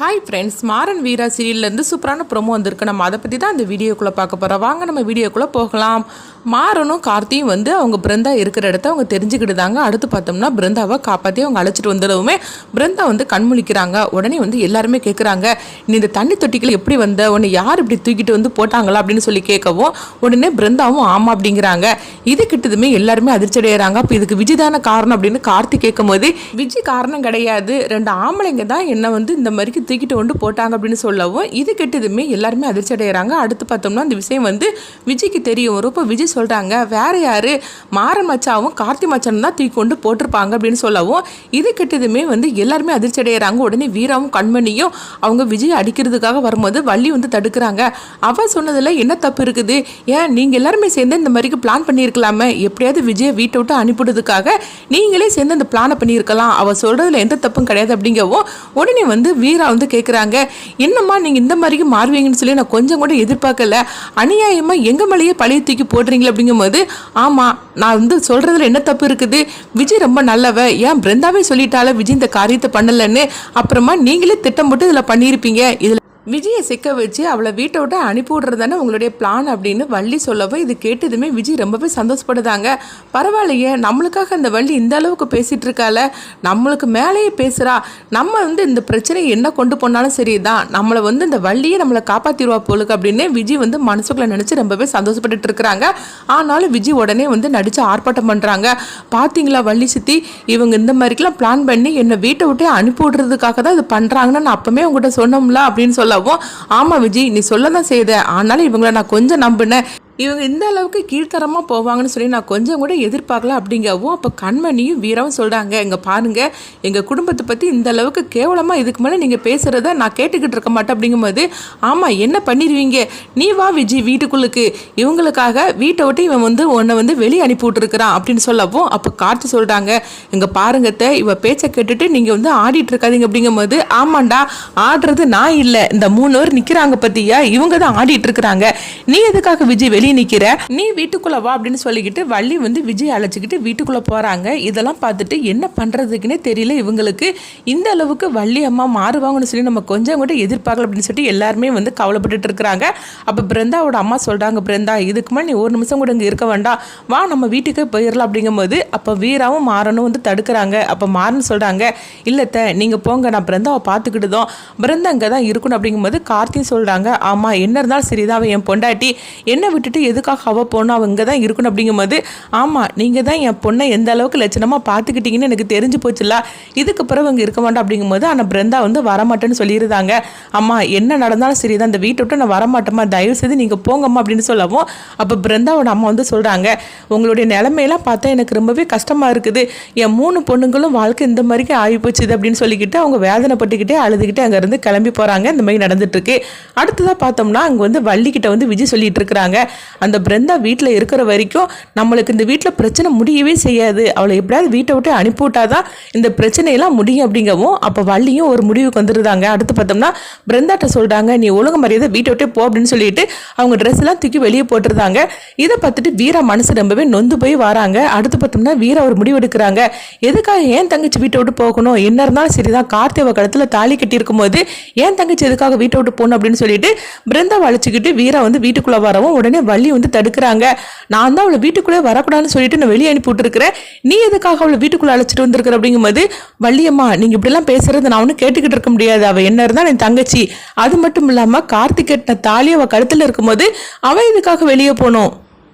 Hi friends Maran Veera சீரியல்லேருந்து சூப்பரான promo வந்திருக்கு. நம்ம அதை பற்றி தான் அந்த வீடியோக்குள்ளே பார்க்க போகிறோம் வாங்க நம்ம வீடியோக்குள்ளே போகலாம். மாறனும் கார்த்தியும் வந்து அவங்க பிருந்தா இருக்கிற இடத்த அவங்க தெரிஞ்சுக்கிட்டுதாங்க அடுத்து பார்த்தோம்னா பிருந்தாவை காப்பாற்றி அவங்க அழைச்சிட்டு வந்துடவுமே பிருந்தா வந்து கண்முழிக்கிறாங்க உடனே வந்து எல்லாருமே கேட்குறாங்க நீ இந்த தண்ணி தொட்டிகள் எப்படி வந்த? உன்னை யார் இப்படி தூக்கிட்டு வந்து போட்டாங்களா? அப்படின்னு சொல்லி கேட்கவும் உடனே பிருந்தாவும் ஆமாம் அப்படிங்கிறாங்க. இது கிட்டதுமே எல்லாருமே அதிர்ச்சி அடைகிறாங்க அப்போ இதுக்கு விஜய் தானே காரணம் அப்படின்னு கார்த்தி கேட்கும்போது விஜய் காரணம் கிடையாது. ரெண்டு ஆம்பளைங்க தான் என்ன வந்து இந்த மாதிரிக்கு தூக்கிட்டு கொண்டு போட்டாங்க அப்படின்னு சொல்லவும் இது கெட்டதுமே எல்லாருமே அதிர்ச்சி அடைகிறாங்க அடுத்து பார்த்தோம்னா அந்த விஷயம் வந்து விஜய்க்கு தெரிய வரும் இப்போ விஜய் சொல்கிறாங்க வேற யார்? மார மச்சாவும் கார்த்தி மச்சான் தான் தூக்கி கொண்டு போட்டிருப்பாங்க அப்படின்னு சொல்லவும் இது கெட்டதுமே வந்து எல்லாருமே அதிர்ச்சி அடைகிறாங்க உடனே வீராவும் கண்மணியும் அவங்க விஜய் அடிக்கிறதுக்காக வரும்போது வள்ளி வந்து தடுக்கிறாங்க. அவள் சொன்னதில் என்ன தப்பு இருக்குது? ஏன் நீங்கள் எல்லாருமே சேர்ந்து இந்த மாதிரிக்கு பிளான் பண்ணியிருக்கலாமே? எப்படியாவது விஜயை வீட்டை விட்டு அனுப்பிடுறதுக்காக நீங்களே சேர்ந்து அந்த பிளானை பண்ணியிருக்கலாம். அவள் சொல்கிறதுல எந்த தப்பும் கிடையாது அப்படிங்கவும் உடனே வந்து வீரா வந்து கேட்குறாங்க என்னம்மா நீங்கள் இந்த மாதிரி மாறுவீங்கன்னு சொல்லி நான் கொஞ்சம் கூட எதிர்பார்க்கல. அநியாயமாக எங்கள் மேலேயே பழைய தூக்கி போடுறீங்களே அப்படிங்கும்போது ஆமாம் நான் வந்து சொல்கிறதுல என்ன தப்பு இருக்குது? விஜய் ரொம்ப நல்லவ. ஏன் பிருந்தாவே சொல்லிட்டால விஜய் இந்த காரியத்தை பண்ணலன்னு? அப்புறமா நீங்களே திட்டம் போட்டு இதில் பண்ணியிருப்பீங்க. இதில் விஜயை சிக்க வச்சு அவளை வீட்டை விட்டு அனுப்பி தானே உங்களுடைய பிளான் அப்படின்னு வள்ளி சொல்லவோ இது கேட்டதுமே விஜய் ரொம்பவே சந்தோஷப்படுதாங்க. பரவாயில்லையே நம்மளுக்காக அந்த வள்ளி இந்த அளவுக்கு பேசிட்டு இருக்கால நம்மளுக்கு மேலேயே பேசுகிறா நம்ம வந்து இந்த பிரச்சனையை என்ன கொண்டு போனாலும் சரிதான். நம்மளை வந்து இந்த வள்ளியை நம்மளை காப்பாற்றிடுவா போலுக்கு அப்படின்னு விஜய் வந்து மனசுக்குள்ள நினச்சி ரொம்பவே சந்தோஷப்பட்டுட்டு இருக்கிறாங்க. ஆனாலும் விஜய் உடனே வந்து நடித்து ஆர்ப்பாட்டம் பண்ணுறாங்க பார்த்தீங்களா வள்ளி சித்தி? இவங்க இந்த மாதிரிக்கெல்லாம் பிளான் பண்ணி என்னை வீட்டை விட்டே அனுப்பி விடுறதுக்காக தான் இது பண்ணுறாங்கன்னு நான் அப்போவே உங்ககிட்ட சொன்னோம்ல அப்படின்னு சொல்லவும் ஆமாம் விஜய் நீ சொல்ல தான் செய்த ஆனாலும் இவங்களை நான் கொஞ்சம் நம்பினேன். இவங்க இந்த அளவுக்கு கீழ்த்தரமாக போவாங்கன்னு சொல்லி நான் கொஞ்சம் கூட எதிர்பார்க்கல அப்படிங்கவும் அப்போ கண்மணியும் வீராவும் சொல்கிறாங்க இங்கே பாருங்கள் எங்கள் குடும்பத்தை பற்றி இந்த அளவுக்கு கேவலமாக இதுக்கு மேலே நீங்கள் பேசுகிறத நான் கேட்டுக்கிட்டு இருக்க மாட்டேன். அப்படிங்கும்போது ஆமாம் என்ன பண்ணிடுவீங்க நீ வா விஜி வீட்டுக்குள்ளுக்கு. இவங்களுக்காக வீட்டை விட்டு இவன் வந்து உன்னை வந்து வெளியே அனுப்பி விட்டுருக்குறான். அப்படின்னு சொல்லவும் அப்போ காற்று சொல்கிறாங்க இங்கே பாருங்கத்த இவ பேச்சை கேட்டுட்டு நீங்கள் வந்து ஆடிட்டு இருக்காதீங்க. அப்படிங்கும்போது ஆமாண்டா ஆடுறது நான் இல்லை. இந்த மூணு பேர் நிற்கிறாங்க பற்றியா இவங்க தான் ஆடிட்டு இருக்கிறாங்க. நீ எதுக்காக விஜய் வெளியே நிற்கிற நீ வீட்டுக்குள்ளே வா அப்படின்னு சொல்லிக்கிட்டு வள்ளி வந்து விஜய் அழைச்சிக்கிட்டு வீட்டுக்குள்ளே போகிறாங்க இதெல்லாம் பார்த்துட்டு என்ன பண்ணுறதுக்குன்னே தெரியல இவங்களுக்கு. இந்த அளவுக்கு வள்ளி அம்மா மாறுவாங்கன்னு சொல்லி நம்ம கொஞ்சம் கூட எதிர்பார்க்கல அப்படின்னு சொல்லிட்டு எல்லாருமே வந்து கவலைப்பட்டுட்டு இருக்கிறாங்க. அப்போ பிருந்தாவோட அம்மா சொல்கிறாங்க பிருந்தா இதுக்கு மேலே நீ ஒரு நிமிஷம் கூட இங்கே இருக்க வேண்டாம். வா நம்ம வீட்டுக்கே போயிடலாம். அப்படிங்கும்போது அப்போ வீராவும் மாறனும் வந்து தடுக்கிறாங்க. அப்போ மாறன் சொல்கிறாங்க இல்லத்த நீங்கள் போங்க நான் பிருந்தாவை பார்த்துக்கிட்டு தான் பிருந்தா அங்கே தான் இருக்கணும். அப்படிங்கும்போது கார்த்தியும் சொல்கிறாங்க ஆமாம் என்ன இருந்தாலும் சரிதான் அவன் என் பொண்டாட்டி. என்னை விட்டுட்டு எதுக்காக அவ போகணும் அவள் இங்கே தான் இருக்கணும் அப்படிங்கும்போது ஆமாம் நீங்கள் தான் என் பொண்ணை எந்த அளவுக்கு லட்சணமாக பார்த்துக்கிட்டீங்கன்னு எனக்கு தெரிஞ்சு போச்சுல இதுக்கு பிறகு இங்கே இருக்க வேண்டாம் அப்படிங்கும்போது ஆனால் பிருந்தா வந்து வரமாட்டேன்னு சொல்லியிருந்தாங்க. அம்மா என்ன நடந்தாலும் சரி தான் இந்த வீட்டை விட்டு நான் வரமாட்டேம்மா தயவு செய்து நீங்கள் போங்கம்மா அப்படின்னு சொல்லவும் அப்போ பிருந்தாவோட அம்மா வந்து சொல்கிறாங்க உங்களுடைய நிலைமையெல்லாம் பார்த்தா எனக்கு ரொம்பவே கஷ்டமாக இருக்குது. என் மூணு பொண்ணுங்களும் வாழ்க்கை இந்த மாதிரிக்கு ஆகி போச்சுது அப்படின்னு சொல்லிக்கிட்டு அவங்க வேதனைப்பட்டுக்கிட்டே அழுதுகிட்டே அங்கேருந்து கிளம்பி போகிறாங்க இந்த மாதிரி நடந்துட்டு இருக்கு அடுத்ததாக பார்த்தோம்னா அங்கே வந்து வள்ளிக்கிட்ட வந்து விஜய் சொல்லிட்டு இருக்கிறாங்க. அந்த பிருந்தா வீட்டில் இருக்கிற வரைக்கும் நம்மளுக்கு இந்த வீட்டில் பிரச்சனை முடியவே செய்யாது. அவளை எப்படியாவது வீட்டை விட்டு அனுப்பி விட்டாதான் இந்த பிரச்சனையெல்லாம் முடியும் அப்படிங்கவும் அப்போ வள்ளியும் ஒரு முடிவுக்கு வந்துருந்தாங்க அடுத்து பார்த்தோம்னா பிருந்தாட்ட சொல்கிறாங்க நீ ஒழுங்கு மரியாதை வீட்டை விட்டே போ அப்படின்னு சொல்லிட்டு அவங்க ட்ரெஸ் எல்லாம் தூக்கி வெளியே போட்டுருந்தாங்க இதை பார்த்துட்டு வீரா மனசு ரொம்பவே நொந்து போய் வராங்க. அடுத்து பார்த்தோம்னா வீரா ஒரு முடிவு எடுக்கிறாங்க. எதுக்காக ஏன் தங்கச்சி வீட்டை விட்டு போகணும்? என்ன இருந்தாலும் சரிதான். கார்த்திவ கழுத்துல தாலி கட்டியிருக்கும் போது ஏன் தங்கச்சி எதுக்காக வீட்டை விட்டு போகணும்? அப்படின்னு சொல்லிட்டு பிருந்தா வளைச்சிக்கிட்டு வீரா வந்து வீட்டுக்குள்ளே வரவும் உடனே வள்ளி வந்து தடுக்கிறாங்க. நான் தான் அவளை வீட்டுக்குள்ளே வரக்கூடாதுன்னு சொல்லிட்டு நான் வெளியே அனுப்பி விட்டுருக்கிறேன். நீ எதுக்காக அவளை வீட்டுக்குள்ளே அழைச்சிட்டு வந்திருக்கிற அப்படிங்கும்போது வள்ளியம்மா நீங்கள் இப்படிலாம் பேசுறது நான் ஒன்றும் கேட்டுக்கிட்டு இருக்க முடியாது. அவள் என்ன இருந்தால் என் தங்கச்சி. அது மட்டும் இல்லாமல் கார்த்திக் கட்டின தாலி அவள் கழுத்தில் இருக்கும்போது அவன் இதுக்காக வெளியே போனோம்?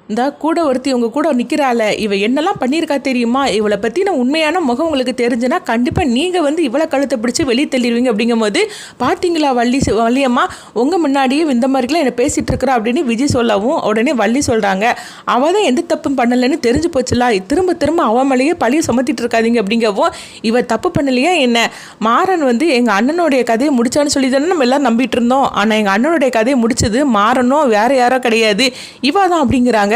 இந்த கூட ஒருத்தி உங்கள் கூட நிற்கிறாள இவ என்னெல்லாம் பண்ணியிருக்கா தெரியுமா? இவளை பற்றின உண்மையான முகம் உங்களுக்கு தெரிஞ்சுன்னா கண்டிப்பாக நீங்கள் வந்து இவ்வளோ கழுத்தை பிடிச்சி வெளியே தள்ளிடுவீங்க அப்படிங்கும்போது பார்த்தீங்களா வள்ளி வள்ளியம்மா உங்கள் முன்னாடியே இந்த மாதிரிலாம் என்னை பேசிகிட்டு இருக்கிறா அப்படின்னு விஜய் சொல்லவும் உடனே வள்ளி சொல்கிறாங்க அவள் தான் எந்த தப்பும் பண்ணலைன்னு தெரிஞ்சு போச்சுலா திரும்ப திரும்ப அவன் மேலேயே பழிய சுமத்திட்டு இருக்காதீங்க அப்படிங்கவும் இவ தப்பு பண்ணலையா என்ன? மாறன் வந்து எங்கள் அண்ணனுடைய கதையை முடிச்சான்னு சொல்லி தானே நம்ம எல்லாம் நம்பிட்டு இருந்தோம். ஆனால் எங்கள் அண்ணனுடைய கதையை முடிச்சது மாறனும் வேற யாரோ கிடையாது. இவா தான் அப்படிங்கிறாங்க.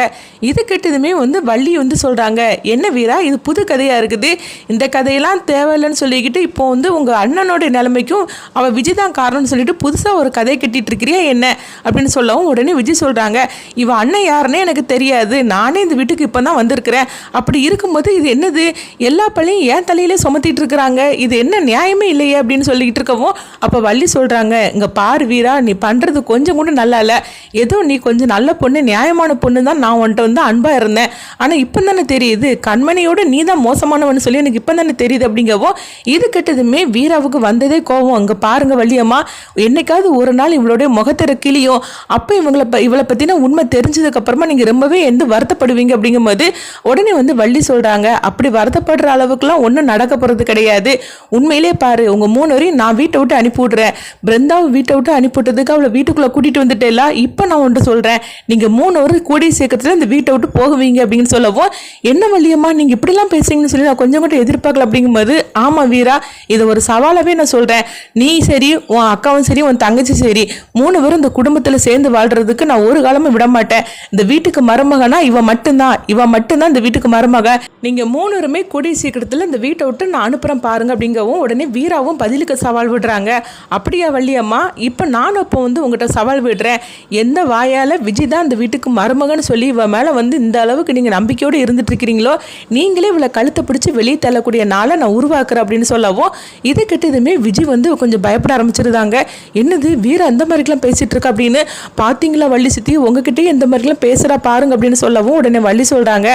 இது கெட்டதுமே வந்து வள்ளி வந்து சொல்கிறாங்க என்ன வீரா இது புது கதையாக இருக்குது. இந்த கதையெல்லாம் தேவையில்லைன்னு சொல்லிக்கிட்டு இப்போ வந்து உங்கள் அண்ணனோட நிலைமைக்கும் அவள் விஜய் தான் காரணம்னு சொல்லிட்டு புதுசாக ஒரு கதை கட்டிகிட்டு இருக்கிறியா என்ன? அப்படின்னு சொல்லவும் உடனே விஜய் சொல்கிறாங்க இவன் அண்ணன் யாருன்னே எனக்கு தெரியாது. நானே இந்த வீட்டுக்கு இப்போ தான் வந்திருக்கிறேன். அப்படி இருக்கும்போது இது என்னது? எல்லா பள்ளியும் ஏன் தலையிலே சுமத்திட்டு இருக்கிறாங்க. இது என்ன நியாயமே இல்லையே? அப்படின்னு சொல்லிக்கிட்டு இருக்கவும் அப்போ வள்ளி சொல்கிறாங்க இங்கே பார் வீரா நீ பண்ணுறது கொஞ்சம் கூட நல்லா இல்லை. ஏதோ நீ கொஞ்சம் நல்ல பொண்ணு நியாயமான பொண்ணு தான் நான் நான் உன்ட்ட வந்து அன்பாக இருந்தேன். ஆனால் இப்போ தானே தெரியுது கண்மணியோட நீ தான் மோசமானவன்னு சொல்லி எனக்கு இப்போ தானே தெரியுது அப்படிங்கவோ இது கெட்டதுமே வீராவுக்கு வந்ததே கோவம். அங்கே பாருங்க வள்ளியம்மா என்னைக்காவது ஒரு நாள் இவளுடைய முகத்திற கிளியும் அப்போ இவங்களை ப இவளை பற்றின உண்மை தெரிஞ்சதுக்கப்புறமா நீங்கள் ரொம்பவே எந்த வருத்தப்படுவீங்க அப்படிங்கும்போது உடனே வந்து வள்ளி சொல்கிறாங்க அப்படி வருத்தப்படுற அளவுக்குலாம் ஒன்றும் நடக்க போகிறது கிடையாது. உண்மையிலே பாரு உங்கள் மூணு வரையும் நான் வீட்டை விட்டு அனுப்பி விட்றேன் பிருந்தாவை வீட்டை விட்டு அனுப்பி விட்டதுக்கு அவளை வீட்டுக்குள்ளே கூட்டிகிட்டு வந்துட்டேலாம் இப்போ நான் ஒன்று சொல்கிறேன் நீங்கள் மூணு வரும் கூடிய பட்சத்தில் இந்த வீட்டை விட்டு போகுவீங்க அப்படின்னு சொல்லவும் என்ன வழியம்மா நீங்கள் இப்படிலாம் பேசுறீங்கன்னு சொல்லி நான் கொஞ்சம் கூட எதிர்பார்க்கல. அப்படிங்கும்போது ஆமாம் வீரா இதை ஒரு சவாலாகவே நான் சொல்கிறேன் நீ சரி உன் அக்காவும் சரி உன் தங்கச்சி சரி மூணு பேரும் இந்த குடும்பத்தில் சேர்ந்து வாழ்கிறதுக்கு நான் ஒரு காலமும் விட மாட்டேன். இந்த வீட்டுக்கு மருமகனா இவன் மட்டும்தான். இவன் மட்டும்தான் இந்த வீட்டுக்கு மருமக. நீங்கள் மூணுருமே கூடிய சீக்கிரத்தில் இந்த வீட்டை விட்டு நான் அனுப்புகிறேன் பாருங்க. அப்படிங்கவும் உடனே வீராவும் பதிலுக்கு சவால் விடுறாங்க. அப்படியா வள்ளியம்மா இப்போ நானும் இப்போ வந்து உங்கள்கிட்ட சவால் விடுறேன். எந்த வாயால் விஜய் தான் இந்த வீட்டுக்கு மருமகன்னு சொல்லி இவன் மேலே வந்து இந்த அளவுக்கு நீங்கள் நம்பிக்கையோடு இருந்துட்டு இருக்கிறீங்களோ நீங்களே இவளை கழுத்தை பிடிச்சி வெளியே தள்ளக்கூடிய நாளை நான் உருவாக்குறேன் அப்படின்னு சொல்லவும் இதை கெட்டதுமே விஜய் வந்து கொஞ்சம் பயப்பட ஆரம்பிச்சிருந்தாங்க. என்னது வீர அந்த மாதிரிக்கெல்லாம் பேசிட்டு இருக்கா அப்படின்னு? பார்த்தீங்களா வள்ளி சித்தி? உங்ககிட்டயே இந்த மாதிரிலாம் பேசுகிறா பாருங்க அப்படின்னு சொல்லவும் உடனே வள்ளி சொல்கிறாங்க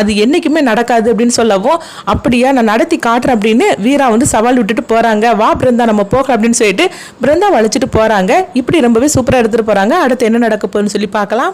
அது என்றைக்குமே நடக்காது அப்படின்னு சொல்லவும் அப்படியா நான் நடத்தி காட்டுறேன் அப்படின்னு வீரா வந்து சவால் விட்டுட்டு போகிறாங்க வா பிருந்தா நம்ம போகலாம் அப்படின்னு சொல்லிட்டு பிருந்தா வளைச்சிட்டு போகிறாங்க இப்படி ரொம்பவே சூப்பராக எடுத்துகிட்டு போகிறாங்க அடுத்து என்ன நடக்க போகுதுன்னு சொல்லி பார்க்கலாம்.